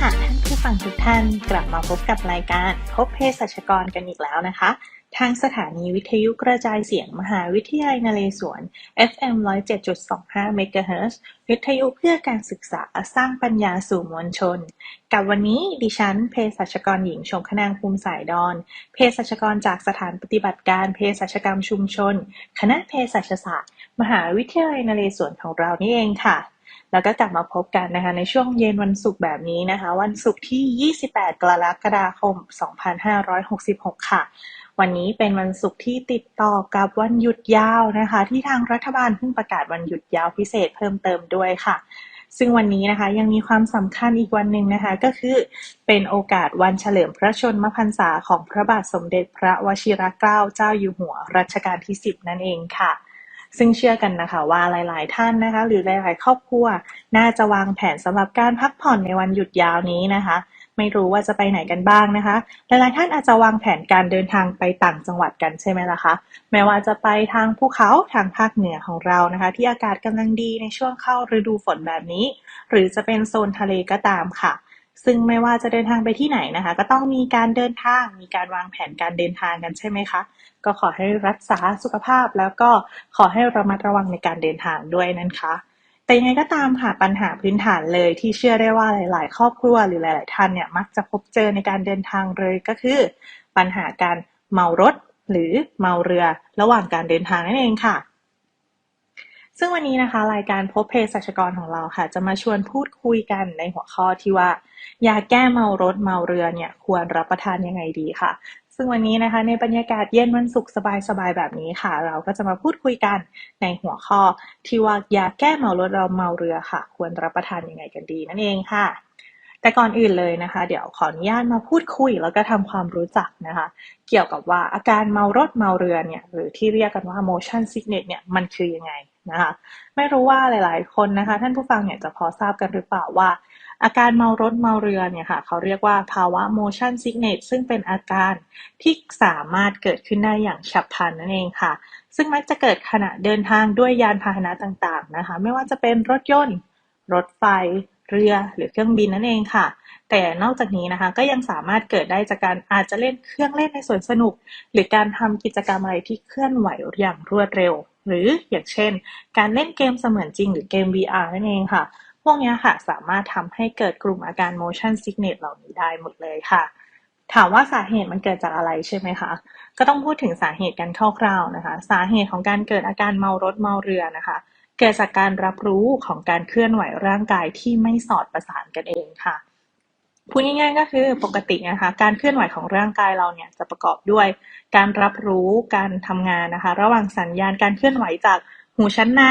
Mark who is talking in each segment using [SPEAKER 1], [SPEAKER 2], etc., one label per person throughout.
[SPEAKER 1] ค่ะท่านผู้ฟังทุกท่านกลับมาพบกับรายการพบเภสัชกรกันอีกแล้วนะคะ ทางสถานีวิทยุกระจายเสียงมหาวิทยาลัยนเรศวร FM 107.25 MHz วิทยุเพื่อการศึกษาสร้างปัญญาสู่มวลชน กับวันนี้ดิฉันเภสัชกรหญิงชมขนางภูมิสายดอนเภสัชกรจากสถานปฏิบัติการเภสัชกรรมชุมชน คณะเภสัชศาสตร์ มหาวิทยาลัยนเรศวรของเรานี่เองค่ะ แล้วก็กลับมาพบกันนะคะในช่วงเย็นวันศุกร์แบบนี้นะคะ วันศุกร์ที่ 28 กรกฎาคม 2566 ค่ะ วันนี้เป็นวันศุกร์ที่ติดต่อกับวันหยุดยาวนะคะ ที่ทางรัฐบาลเพิ่งประกาศวันหยุดยาวพิเศษเพิ่มเติมด้วยค่ะซึ่งวันนี้นะคะยังมีความสำคัญอีกวันหนึ่งนะคะ ก็คือเป็นโอกาสวันเฉลิมพระชนมพรรษาของพระบาทสมเด็จพระวชิรเกล้าเจ้าอยู่หัวรัชกาลที่ 10 นั่นเองค่ะ ซึ่งเชื่อกันนะคะว่าหลาย ๆ ท่านนะคะ หรือหลาย ๆ ครอบครัว น่าจะวางแผนสำหรับการพักผ่อนในวันหยุดยาวนี้นะคะ ไม่รู้ว่าจะไปไหนกันบ้างนะคะ หลาย ๆ ท่านอาจจะวางแผนการเดินทางไปต่างจังหวัดกันใช่ไหมล่ะคะไม่ว่าจะไปทางภูเขาทางภาคเหนือของเรานะคะ ที่อากาศกำลังดีในช่วงเข้าฤดูฝนแบบนี้ หรือจะเป็นโซนทะเลก็ตามค่ะ ซึ่งไม่ว่าจะเดินทางไปที่ไหนนะคะ ก็ต้องมีการเดินทาง มีการวางแผนการเดินทางกันใช่ไหมคะ ก็ขอให้รักษาสุขภาพแล้วก็ขอให้ระมัดระวังในการเดินทางด้วยนะคะแต่ยังไงก็ตามค่ะปัญหาพื้นฐานเลยที่เชื่อได้ว่าหลาย ๆ ครอบครัวหรือหลาย ๆ ท่านเนี่ยมักจะพบเจอในการเดินทางเลยก็คือ ปัญหาการเมารถหรือเมาเรือระหว่างการเดินทางนั่นเองค่ะ ซึ่งวันนี้นะคะรายการพบเภสัชกรของเราค่ะ จะมาชวนพูดคุยกันในหัวข้อที่ว่ายาแก้เมารถเมาเรือเนี่ยควรรับประทานยังไงดีค่ะ ซึ่งวันนี้นะคะในบรรยากาศเย็นวันศุกร์สบายๆแบบนี้ค่ะ เราก็จะมาพูดคุยกันในหัวข้อที่ว่ายาแก้เมารถเราเมาเรือค่ะ ควรรับประทานยังไงกันดีนั่นเองค่ะ แต่ก่อนอื่นเลยนะคะ เดี๋ยวขออนุญาตมาพูดคุยแล้วก็ทำความรู้จักนะคะ เกี่ยวกับว่าอาการเมารถเมาเรือเนี่ยหรือที่เรียกกันว่า motion sickness เนี่ยมันคือยังไง นะคะไม่รู้ว่าหลาย ๆ คนนะคะ ท่านผู้ฟังเนี่ยจะพอทราบกันหรือเปล่าว่า อาการเมารถเมาเรือเนี่ยค่ะ เขาเรียกว่าภาวะ motion sickness ซึ่งเป็นอาการที่สามารถเกิดขึ้นได้อย่างฉับพลันนั่นเองค่ะ ซึ่งมักจะเกิดขณะเดินทางด้วยยานพาหนะต่าง ๆ นะคะ ไม่ว่าจะเป็นรถยนต์ รถไฟ เรือหรือเครื่องบินนั่นเองค่ะ แต่นอกจากนี้นะคะก็ยังสามารถเกิดได้จากการอาจจะเล่นเครื่องเล่นในสวนสนุก หรือการทำกิจกรรมอะไรที่เคลื่อนไหวอย่างรวดเร็ว หรืออย่างเช่น การเล่นเกมเสมือนจริงหรือเกม VR นั่นเองค่ะ พวกนี้ค่ะสามารถทำให้เกิดกลุ่มอาการ motion sickness เหล่านี้ได้หมดเลยค่ะ ถามว่าสาเหตุมันเกิดจากอะไรใช่ไหมคะ ก็ต้องพูดถึงสาเหตุกันคร่าวๆนะคะ สาเหตุของการเกิดอาการเมารถเมาเรือนะคะ เกิดจากการรับรู้ของการเคลื่อนไหวร่างกายที่ไม่สอดประสานกันเองค่ะ พูดง่ายๆก็คือปกตินะคะการเคลื่อนไหวของร่างกายเราเนี่ยจะประกอบด้วย การรับรู้การทำงานนะคะ ระหว่างสัญญาณการเคลื่อนไหวจากหูชั้นใน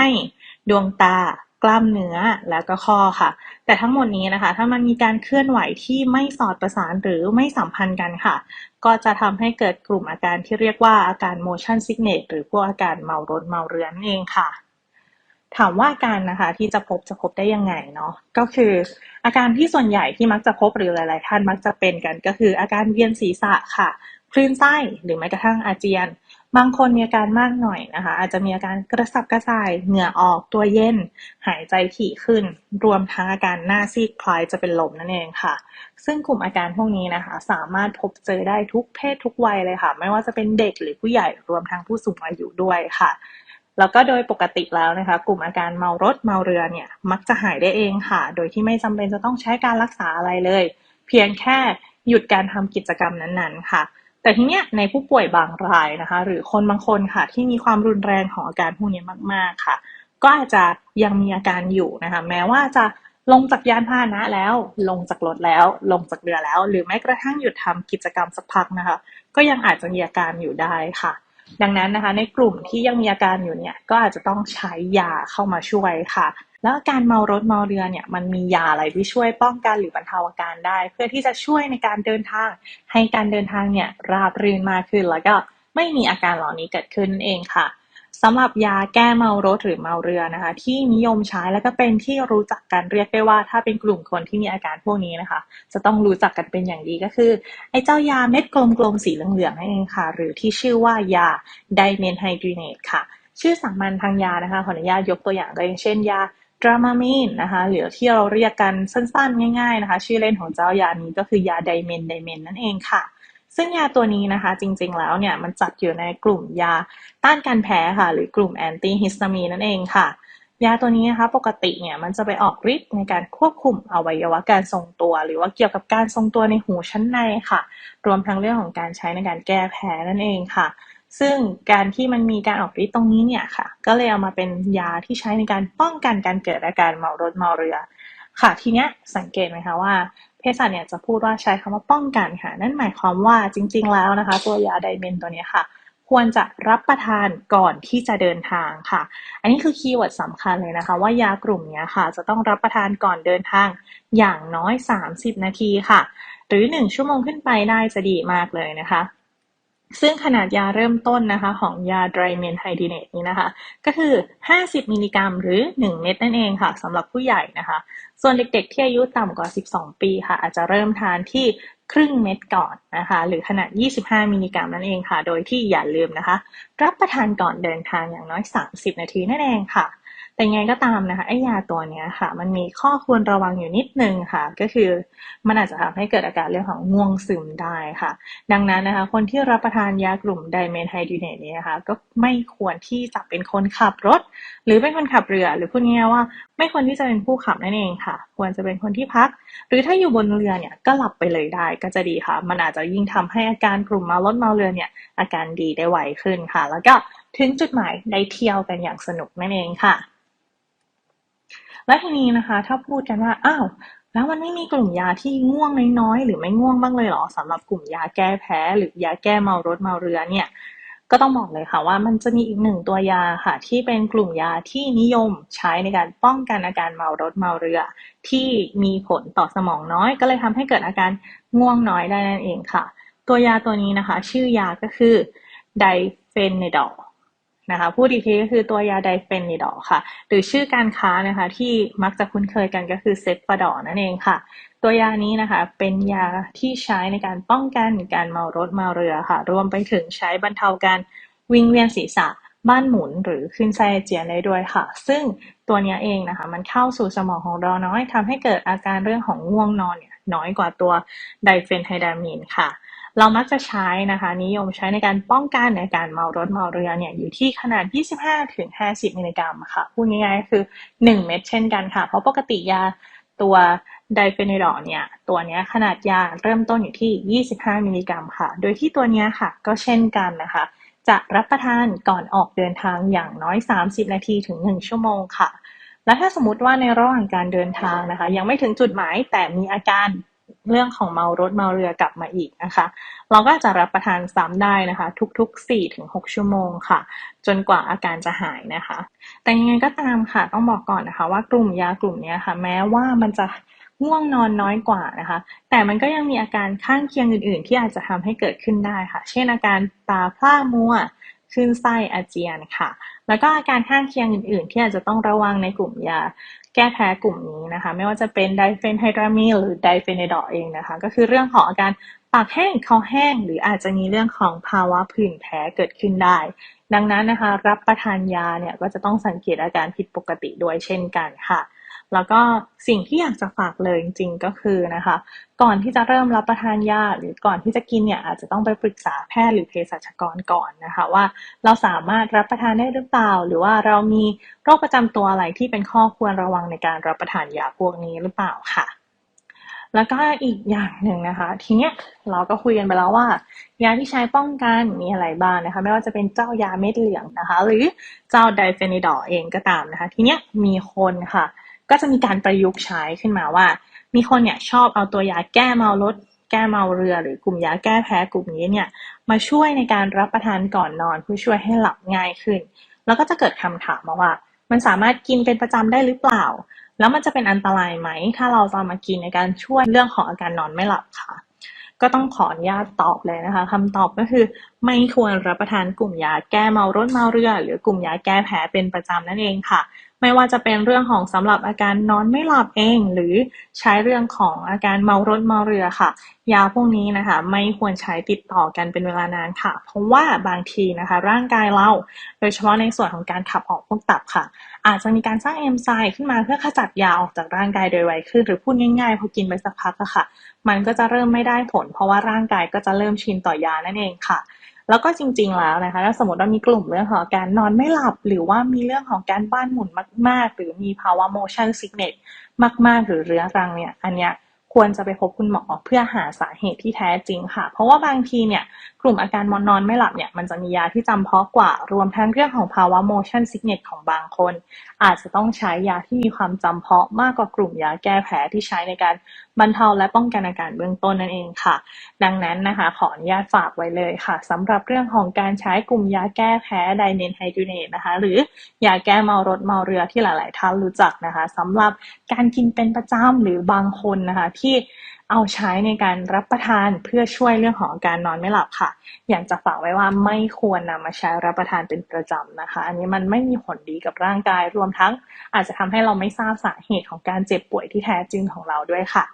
[SPEAKER 1] ดวงตา กล้ามเนื้อแล้วก็ข้อค่ะ แต่ทั้งหมดนี้นะคะ ถ้ามันมีการเคลื่อนไหวที่ไม่สอดประสานหรือไม่สัมพันธ์กันค่ะ ก็จะทำให้เกิดกลุ่มอาการที่เรียกว่าอาการ motion sickness หรือพวกอาการเมารถเมาเรือนเองค่ะ ถามว่าอาการนะคะที่จะพบจะพบได้ยังไงเนาะก็คือ อาการที่ส่วนใหญ่ที่มักจะพบหรือหลาย ๆ ท่านมักจะเป็นกันก็คือ อาการเวียนศีรษะค่ะคลื่นไส้หรือแม้กระทั่งอาเจียน บางคนมีอาการมากหน่อยนะคะ อาจจะมีอาการกระสับกระส่ายเหงื่อออกตัวเย็น หายใจถี่ขึ้น รวมทั้งอาการหน้าซีดคล้ายจะเป็นลมนั่นเองค่ะ ซึ่งกลุ่มอาการพวกนี้นะคะ สามารถพบเจอได้ทุกเพศทุกวัยเลยค่ะ ไม่ว่าจะเป็นเด็กหรือผู้ใหญ่รวมทั้งผู้สูงอายุด้วยค่ะ แล้วก็โดยปกติแล้วนะคะ กลุ่มอาการเมารถเมาเรือเนี่ย มักจะหายได้เองค่ะ โดยที่ไม่จำเป็นจะต้องใช้การรักษาอะไรเลย เพียงแค่หยุดการทำกิจกรรมนั้นๆ ค่ะ แต่ทีเนี้ยในผู้ป่วยบางรายนะคะ หรือคนบางคนค่ะ ที่มีความรุนแรงของอาการพวกนี้มาก ๆค่ะ ก็อาจจะยังมีอาการอยู่นะคะ แม้ว่าจะลงจากยานพาหนะแล้ว ลงจากรถแล้ว ลงจากเรือแล้ว หรือแม้กระทั่งหยุดทำกิจกรรมสักพักนะคะ ก็ยังอาจจะมีอาการอยู่ได้ค่ะ ดังนั้นนะคะ ในกลุ่มที่ยังมีอาการอยู่เนี่ยก็อาจจะต้องใช้ยาเข้ามาช่วยค่ะ แล้วอาการเมารถเมาเรือเนี่ยมันมียาอะไรที่ช่วยป้องกันหรือบรรเทาอาการได้ เพื่อที่จะช่วยในการเดินทาง ให้การเดินทางเนี่ยราบรื่นมากขึ้นแล้วก็ไม่มีอาการเหล่านี้เกิดขึ้นนั่นเองค่ะ สำหรับยาแก้เมารถหรือเมาเรือนะคะ ที่นิยมใช้แล้วก็เป็นที่รู้จักกันเรียกได้ว่า ถ้าเป็นกลุ่มคนที่มีอาการพวกนี้นะคะ จะต้องรู้จักกันเป็นอย่างดีก็คือ ไอ้เจ้ายาเม็ดกลมๆสีเหลืองๆนั่นเองค่ะ หรือที่ชื่อว่ายาไดเมนไฮดรีเนตค่ะ ชื่อสามัญทางยานะคะขออนุญาตยกตัวอย่างก็อย่างเช่นยาดรามามีนนะคะหรือที่เราเรียกกันสั้นๆ ง่าย ๆนะคะ ชื่อเล่นของเจ้ายานี้ก็คือยาไดเมนไดเมนนั่นเองค่ะ ซึ่งยาตัวนี้นะคะ จริงๆแล้วเนี่ยมันจัดอยู่ในกลุ่มยาต้านการแพ้ค่ะ หรือกลุ่มแอนตี้ฮิสตามีนนั่นเองค่ะ ยาตัวนี้นะคะปกติเนี่ยมันจะไปออกฤทธิ์ในการควบคุมอวัยวะการทรงตัว หรือว่าเกี่ยวกับการทรงตัวในหูชั้นในค่ะ รวมทั้งเรื่องของการใช้ในการแก้แพ้นั่นเองค่ะซึ่งการที่มันมีการออกฤทธิ์ตรงนี้เนี่ยค่ะ ก็เลยเอามาเป็นยาที่ใช้ในการป้องกันการเกิดอาการเมารถเมาเรือ ค่ะ ทีเนี้ยสังเกตไหมคะว่า เภสัชเนี่ยจะพูดว่าใช้คำว่าป้องกันค่ะ นั่นหมายความว่าจริง ๆ แล้วนะคะ ตัวยาไดเมนตัวนี้ค่ะ ควรจะรับประทานก่อนที่จะเดินทางค่ะ อันนี้คือคีย์เวิร์ดสำคัญเลยนะคะ ว่ายากลุ่มนี้ค่ะ จะต้องรับประทานก่อนเดินทางอย่างน้อย 30 นาทีค่ะ หรือ 1 ชั่วโมงขึ้นไปได้จะดีมากเลยนะคะ ซึ่งขนาดยาเริ่มต้นนะคะของยาไดรเมนไฮดีเนตนี้นะคะ ก็คือ 50 มิลลิกรัม หรือ 1 เม็ดนั่นเองค่ะสำหรับผู้ใหญ่นะคะ ส่วนเด็กๆ ที่อายุต่ำกว่า 12 ปีค่ะ อาจจะเริ่มทานที่ครึ่งเม็ดก่อนนะคะ หรือขนาด 25 มิลลิกรัมนั่นเองค่ะ โดยที่อย่าลืมนะคะ รับประทานก่อนเดินทางอย่างน้อย 30 นาทีนั่นเองค่ะ แต่ไงก็ตามนะคะไอยาตัวนี้ค่ะ มันมีข้อควรระวังอยู่นิดนึงค่ะ ก็คือมันอาจจะทำให้เกิดอาการเรื่องของง่วงซึมได้ค่ะ ดังนั้นนะคะ คนที่รับประทานยากลุ่มไดเมนไฮดรเนตนี้นะคะก็ไม่ควรที่จะเป็นคนขับรถ หรือเป็นคนขับเรือ หรือพูดง่ายๆว่า ไม่ควรที่จะเป็นผู้ขับนั่นเองค่ะ ควรจะเป็นคนที่พัก หรือถ้าอยู่บนเรือเนี่ยก็หลับไปเลยได้ก็จะดีค่ะ มันอาจจะยิ่งทำให้อาการกลุ่มเมารถเมาเรือเนี่ยอาการดีได้ไวขึ้นค่ะ แล้วก็ถึงจุดหมายได้เที่ยวกันอย่างสนุกนั่นเองค่ะ และทีนี้นะคะ ถ้าพูดกันว่าอ้าวแล้วมันไม่มีกลุ่มยาที่ง่วงน้อยๆหรือไม่ง่วงบ้างเลยเหรอสำหรับกลุ่มยาแก้แพ้หรือยาแก้เมารถเมาเรือเนี่ยก็ต้องบอกเลยค่ะว่ามันจะมีอีกหนึ่งตัวยาค่ะ ที่เป็นกลุ่มยาที่นิยมใช้ในการป้องกันอาการเมารถเมาเรือ ที่มีผลต่อสมองน้อย ก็เลยทำให้เกิดอาการง่วงน้อยได้นั่นเองค่ะ ตัวยาตัวนี้นะคะ ชื่อยาก็คือไดเฟนเนดอล นะคะพูดอีกทีก็คือตัวยาไดเฟนิดอลค่ะ หรือชื่อการค้านะคะที่มักจะคุ้นเคยกันก็คือเซฟฟาดอนั่นเองค่ะ ตัวยานี้นะคะเป็นยาที่ใช้ในการป้องกันการเมารถเมาเรือค่ะ รวมไปถึงใช้บรรเทาการวิงเวียนศีรษะบ้านหมุนหรือขึ้นไส้เจียนได้ด้วยค่ะ ซึ่งตัวนี้เองนะคะมันเข้าสู่สมองของเราน้อยทำให้เกิดอาการเรื่องของง่วงนอนเนี่ยน้อยกว่าตัวไดเฟนไฮดามีนค่ะ เรามักจะใช้นะคะนิยมใช้ในการป้องกันในการเมารถเมาเรือเนี่ยอยู่ที่ขนาด 25-50 มิลลิกรัมค่ะพูดง่ายๆคือ 1 เม็ดเช่นกันค่ะ เพราะปกติยาตัวไดเฟนิดอลเนี่ยตัวนี้ขนาดยาเริ่มต้นอยู่ที่ 25 มิลลิกรัมค่ะ โดยที่ตัวนี้ค่ะก็เช่นกันนะคะ จะรับประทานก่อนออกเดินทางอย่างน้อย 30 นาทีถึง 1 ชั่วโมงค่ะ และถ้าสมมติว่าในระหว่างการเดินทางนะคะ ยังไม่ถึงจุดหมายแต่มีอาการ เรื่องของเมารถเมาเรือกลับมาอีกนะคะ เราก็จะรับประทานซ้ำได้นะคะ ทุกๆ 4-6 ชั่วโมงค่ะ จนกว่าอาการจะหายนะคะ แต่ยังไงก็ตามค่ะต้องบอกก่อนนะคะ ว่ากลุ่มยากลุ่มนี้ค่ะ แม้ว่ามันจะง่วงนอนน้อยกว่านะคะ แต่มันก็ยังมีอาการข้างเคียงอื่น ๆ ที่อาจจะทำให้เกิดขึ้นได้ค่ะ เช่นอาการตาพร่ามัว ขึ้นไส้อาเจียนค่ะ แล้วก็อาการข้างเคียงอื่น ๆ ที่อาจจะต้องระวังในกลุ่มยาแก้แพ้กลุ่มนี้นะคะ ไม่ว่าจะเป็นไดเฟนไฮดรามีหรือไดเฟนเนดอเองนะคะ ก็คือเรื่องของอาการปากแห้งคอแห้ง หรืออาจจะมีเรื่องของภาวะผื่นแพ้เกิดขึ้นได้ ดังนั้นนะคะ รับประทานยาเนี่ยก็จะต้องสังเกตอาการผิดปกติด้วยเช่นกันค่ะ แล้วก็สิ่งที่อยากจะฝากเลยจริงๆก็คือนะคะ ก่อนที่จะเริ่มรับประทานยาหรือก่อนที่จะกินเนี่ยอาจจะต้องไปปรึกษาแพทย์หรือเภสัชกรก่อนนะคะ ว่าเราสามารถรับประทานได้หรือเปล่า หรือว่าเรามีโรคประจำตัวอะไรที่เป็นข้อควรระวังในการรับประทานยาพวกนี้หรือเปล่าค่ะแล้วก็อีกอย่างหนึ่งนะคะ ทีเนี้ยเราก็คุยกันไปแล้วว่า ยาที่ใช้ป้องกันมีอะไรบ้างนะคะ ไม่ว่าจะเป็นเจ้ายาเม็ดเหลืองนะคะ หรือเจ้าไดเฟนิดอเองก็ตามนะคะ ทีเนี้ยมีคนค่ะ ก็จะมีการประยุกต์ใช้ขึ้นมาว่า มีคนเนี่ยชอบเอาตัวยาแก้เมารถแก้เมาเรือ หรือกลุ่มยาแก้แพ้กลุ่มนี้เนี่ยมาช่วยในการรับประทานก่อนนอนเพื่อช่วยให้หลับง่ายขึ้น แล้วก็จะเกิดคำถามมาว่า มันสามารถกินเป็นประจำได้หรือเปล่า แล้วมันจะเป็นอันตรายไหม ถ้าเราจะมากินในการช่วยเรื่องของอาการนอนไม่หลับค่ะ ก็ต้องขออนุญาตตอบเลยนะคะคำตอบก็คือ ไม่ควรรับประทานกลุ่มยาแก้เมารถเมาเรือ หรือกลุ่มยาแก้แพ้เป็นประจำนั่นเองค่ะ ไม่ว่าจะเป็นเรื่องของสำหรับอาการนอนไม่หลับเอง หรือใช้เรื่องของอาการเมารถเมาเรือค่ะ ยาพวกนี้นะคะ ไม่ควรใช้ติดต่อกันเป็นเวลานานค่ะ เพราะว่าบางทีนะคะ ร่างกายเรา โดยเฉพาะในส่วนของการขับออกพวกตับค่ะ อาจจะมีการสร้างเอนไซม์ขึ้นมาเพื่อขจัดยาออกจากร่างกายโดยไวขึ้น หรือพูดง่ายๆพอกินไปสักพักอะค่ะ มันก็จะเริ่มไม่ได้ผล เพราะว่าร่างกายก็จะเริ่มชินต่อยานั่นเองค่ะ แล้วก็จริง ๆ แล้วนะคะถ้าสมมติว่ามีกลุ่มเรื่องของการนอนไม่หลับ หรือว่ามีเรื่องของการบ้านหมุนมาก ๆ หรือมีภาวะ motion sickness มาก ๆ หรือเรื้อรังเนี่ย อันเนี้ย ควรจะไปพบคุณหมอเพื่อหาสาเหตุที่แท้จริงค่ะ เพราะว่าบางทีเนี่ยกลุ่มอาการมอนนอนไม่หลับเนี่ยมันจะมียาที่จำเพาะกว่ารวมทั้งเรื่องของภาวะ motion sickness ของบางคน อาจจะต้องใช้ยาที่มีความจำเพาะมากกว่ากลุ่มยาแก้แพ้ที่ใช้ในการบรรเทาและป้องกันอาการเบื้องต้นนั่นเองค่ะ ดังนั้นนะคะขออนุญาตฝากไว้เลยค่ะสำหรับเรื่องของการใช้กลุ่มยาแก้แพ้ไดเนนไฮดรเนตนะคะ หรือยาแก้เมารถเมาเรือที่หลาย ๆ ท่านรู้จักนะคะสำหรับการกินเป็นประจำหรือบางคนนะคะที่เอาใช้ในการรับประทานเพื่อช่วยเรื่องของการนอนไม่หลับค่ะ อยากจะฝากไว้ว่าไม่ควรนำมาใช้รับประทานเป็นประจำนะคะ อันนี้มันไม่มีผลดีกับร่างกายรวมทั้ง อาจจะทำให้เราไม่ทราบสาเหตุของการเจ็บป่วยที่แท้จริงของเราด้วยค่ะ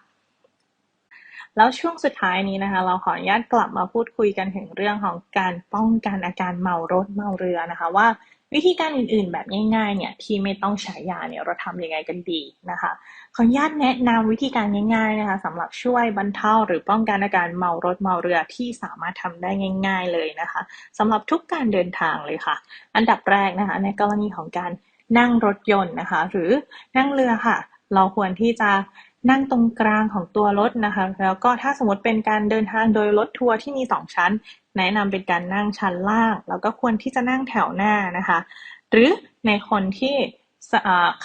[SPEAKER 1] แล้วช่วงสุดท้ายนี้นะคะ เราขออนุญาตกลับมาพูดคุยกันถึงเรื่องของการป้องกันอาการเมารถเมาเรือนะคะ ว่า วิธีการอื่นๆ แบบง่ายๆเนี่ยที่ไม่ต้องใช้ยาเนี่ยเราทำยังไงกันดีนะคะขออนุญาตแนะนำวิธีการง่าย ๆนะคะสำหรับช่วยบรรเทาหรือป้องกันอาการเมารถเมาเรือที่สามารถทำได้ง่าย ๆเลยนะคะสำหรับทุกการเดินทางเลยค่ะ อันดับแรกนะคะในกรณีของการนั่งรถยนต์นะคะ หรือนั่งเรือค่ะ เราควรที่จะ นั่งตรงกลางของตัวรถนะคะ แล้วก็ถ้าสมมติเป็นการเดินทางโดยรถทัวร์ที่มีสองชั้น แนะนำเป็นการนั่งชั้นล่าง แล้วก็ควรที่จะนั่งแถวหน้านะคะ หรือในคนที่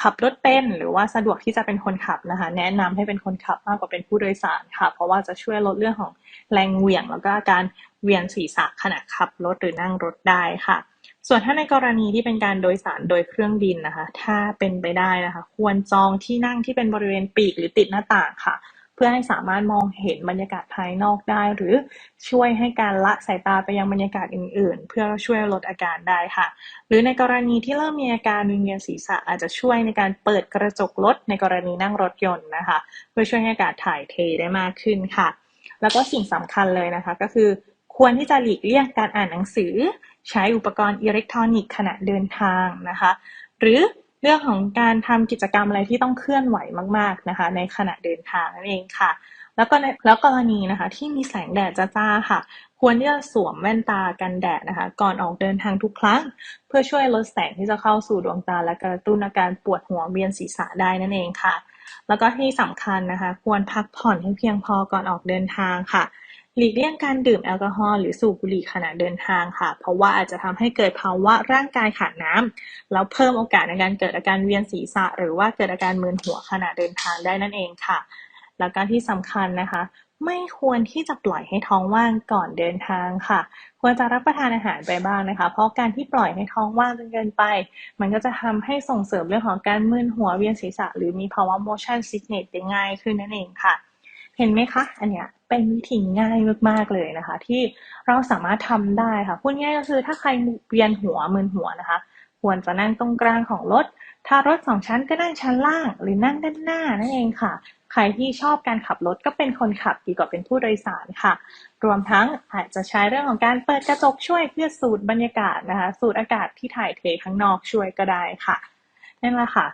[SPEAKER 1] ขับรถเป็นหรือว่าสะดวกที่จะเป็นคนขับนะคะ แนะนำให้เป็นคนขับมากกว่าเป็นผู้โดยสารค่ะ เพราะว่าจะช่วยลดเรื่องของแรงเหวี่ยง แล้วก็การเวียนศีรษะขณะขับรถหรือนั่งรถได้ค่ะ ส่วนถ้าในกรณีที่เป็นการโดยสารโดยเครื่องบินนะคะ ถ้าเป็นไปได้นะคะ ควรจองที่นั่งที่เป็นบริเวณปีกหรือติดหน้าต่างค่ะ เพื่อให้สามารถมองเห็นบรรยากาศภายนอกได้ หรือช่วยให้การละสายตาไปยังบรรยากาศอื่น ๆ เพื่อช่วยลดอาการได้ค่ะ หรือในกรณีที่เริ่มมีอาการวิงเวียนศีรษะอาจจะช่วยในการเปิดกระจกรถในกรณีนั่งรถยนต์นะคะ เพื่อช่วยให้อากาศถ่ายเทได้มากขึ้นค่ะ แล้วก็สิ่งสำคัญเลยนะคะก็คือควรที่จะหลีกเลี่ยงการอ่านหนังสือ ใช้อุปกรณ์อิเล็กทรอนิกส์ขณะเดินทางนะคะ หรือเรื่องของการทำกิจกรรมอะไรที่ต้องเคลื่อนไหวมาก ๆนะคะ ในขณะเดินทางนั่นเองค่ะ แล้วก็แล้วกรณีนะคะที่มีแสงแดดจ้าๆค่ะ ควรที่จะสวมแว่นตากันแดดนะคะ ก่อนออกเดินทางทุกครั้ง เพื่อช่วยลดแสงที่จะเข้าสู่ดวงตา และกระตุ้นอาการปวดหัวเวียนศีรษะได้นั่นเองค่ะ แล้วก็ที่สำคัญนะคะ ควรพักผ่อนให้เพียงพอก่อนออกเดินทางค่ะ หลีกเลี่ยงการดื่มแอลกอฮอล์หรือสูบบุหรี่ขณะเดินทางค่ะ เพราะว่าอาจจะทำให้เกิดภาวะร่างกายขาดน้ำแล้วเพิ่มโอกาสในการเกิดอาการเวียนศีรษะ หรือว่าเกิดอาการมึนหัวขณะเดินทางได้นั่นเองค่ะ แล้วก็ที่สำคัญนะคะ ไม่ควรที่จะปล่อยให้ท้องว่างก่อนเดินทางค่ะ ควรจะรับประทานอาหารไปบ้างนะคะ เพราะการที่ปล่อยให้ท้องว่างจนเกินไป มันก็จะทำให้ส่งเสริมเรื่องของการมึนหัวเวียนศีรษะ หรือมีภาวะ motion sickness ได้ง่ายขึ้นนั่นเองค่ะ เห็นไหมคะ อันเนี้ย เป็นวิธีง่ายมากๆเลยนะคะ ที่เราสามารถทำได้ค่ะพูดง่ายก็คือถ้าใครเวียนหัวมึนหัวนะคะ ควรจะนั่งตรงกลางของรถ ถ้ารถสองชั้นก็นั่งชั้นล่าง หรือนั่งด้านหน้านั่นเองค่ะ ใครที่ชอบการขับรถก็เป็นคนขับดีกว่าเป็นผู้โดยสารค่ะ รวมทั้งอาจจะใช้เรื่องของการเปิดกระจกช่วยเพื่อสูดบรรยากาศนะคะ สูดอากาศที่ถ่ายเทข้างนอกช่วยก็ได้ค่ะนั่นแหละค่ะ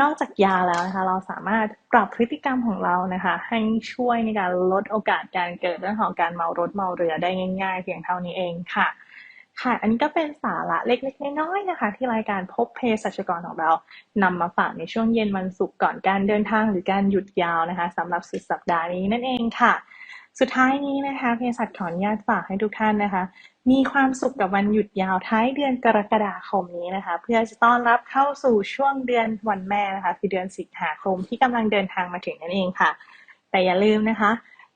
[SPEAKER 1] นอกจากยาแล้วนะคะ เราสามารถปรับพฤติกรรมของเรานะคะ ให้ช่วยในการลดโอกาสการเกิดเรื่องของการเมารถเมาเรือได้ง่ายๆ เพียงเท่านี้เองค่ะ ค่ะ อันนี้ก็เป็นสาระเล็กๆน้อยๆนะคะ ที่รายการพบเภสัชกรของเรานำมาฝากในช่วงเย็นวันศุกร์ก่อนการเดินทางหรือการหยุดยาวนะคะสำหรับสุดสัปดาห์นี้นั่นเองค่ะ สุดท้ายนี้นะคะเภสัชขออนุญาตฝากให้ทุกท่านนะคะ มีความสุขกับวันหยุดยาวท้ายเดือนกรกฎาคมนี้นะคะ เพื่อจะต้อนรับเข้าสู่ช่วงเดือนวันแม่นะคะ คือเดือนสิงหาคมที่กำลังเดินทางมาถึงนั่นเองค่ะ แต่อย่าลืมนะคะ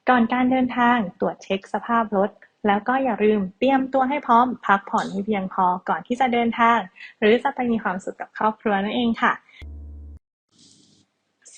[SPEAKER 1] ก่อนการเดินทางตรวจเช็คสภาพรถ แล้วก็อย่าลืมเตรียมตัวให้พร้อม พักผ่อนให้เพียงพอก่อนที่จะเดินทาง หรือจะไปมีความสุขกับครอบครัวนั่นเองค่ะ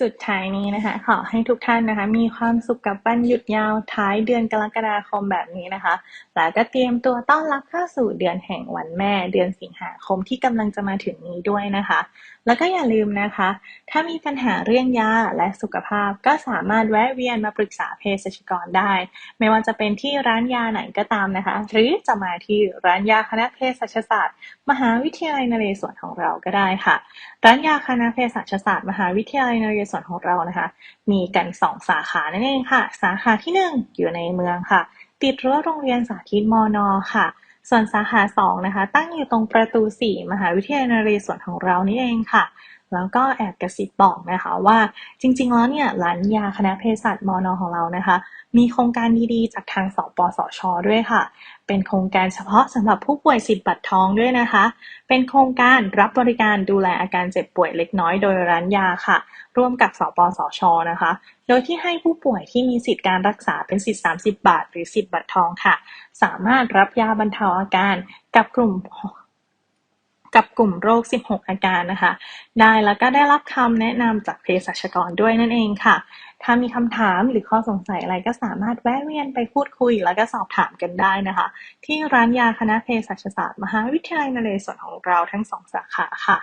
[SPEAKER 1] สุดท้ายนี้นะคะ ขอให้ทุกท่านนะคะ มีความสุขกับวันหยุดยาวท้ายเดือนกรกฎาคมแบบนี้นะคะ แล้วก็เตรียมตัวต้อนรับเข้าสู่เดือนแห่งวันแม่ เดือนสิงหาคมที่กำลังจะมาถึงนี้ด้วยนะคะ แล้วก็อย่าลืมนะคะ ถ้ามีปัญหาเรื่องยาและสุขภาพก็สามารถแวะเวียนมาปรึกษาเภสัชกรได้ ไม่ว่าจะเป็นที่ร้านยาไหนก็ตามนะคะ หรือจะมาที่ร้านยาคณะเภสัชศาสตร์ มหาวิทยาลัยนเรศวรของเราก็ได้ค่ะ ร้านยาคณะเภสัชศาสตร์ มหาวิทยาลัยนเรส่วนของเรานะคะ มีกันสองสาขานั่นเองค่ะ สาขาที่หนึ่งอยู่ในเมืองค่ะ ติดรั้วโรงเรียนสาธิตมอนอค่ะ ส่วนสาขาสองนะคะ ตั้งอยู่ตรงประตูสี่มหาวิทยาลัยนเรศวรของเรานี่เองค่ะแล้วก็แอบกระซิบบอกนะคะว่าจริงๆแล้วเนี่ยร้านยาคณะเภสัชมอนอของเรานะคะ มีโครงการดีๆ จากทางสปสช ด้วยค่ะ เป็นโครงการเฉพาะสำหรับผู้ป่วยสิทธิ์บัตรทองด้วยนะคะ เป็นโครงการรับบริการดูแลอาการเจ็บป่วยเล็กน้อยโดยร้านยาค่ะ ร่วมกับสปสช นะคะ โดยที่ให้ผู้ป่วยที่มีสิทธิการรักษาเป็นสิทธิ์ 30 บาท หรือสิทธิ์บัตรทองค่ะ สามารถรับยาบรรเทาอาการกับกลุ่มกับกลุ่มโรค 16 อาการนะคะ ได้แล้วก็ได้รับคำแนะนำจากเภสัชกรด้วยนั่นเองค่ะ ถ้ามีคำถามหรือข้อสงสัยอะไรก็สามารถแวะเวียนไปพูดคุย แล้วก็สอบถามกันได้นะคะ ที่ร้านยาคณะเภสัชศาสตร์มหาวิทยาลัยนเรศวรของเราทั้งสองสาขาค่ะ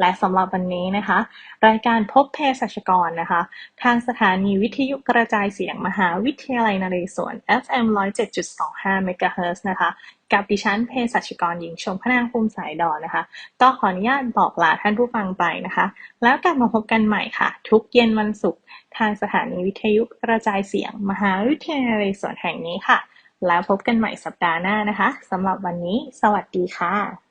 [SPEAKER 1] และสำหรับวันนี้นะคะ รายการพบเภสัชกรนะคะ ทางสถานีวิทยุกระจายเสียงมหาวิทยาลัยนเรศวร FM 107.25 MHz นะคะกับดิฉันเภสัชกรหญิงชมพนางภูมิสายดอนนะคะก็ขออนุญาตบอกลาท่านผู้ฟังไปนะคะ แล้วกลับมาพบกันใหม่ค่ะ ทุกเย็นวันศุกร์ ทางสถานีวิทยุกระจายเสียง มหาวิทยาลัยสวนแห่งนี้ค่ะ แล้วพบกันใหม่สัปดาห์หน้านะคะสำหรับวันนี้ สวัสดีค่ะ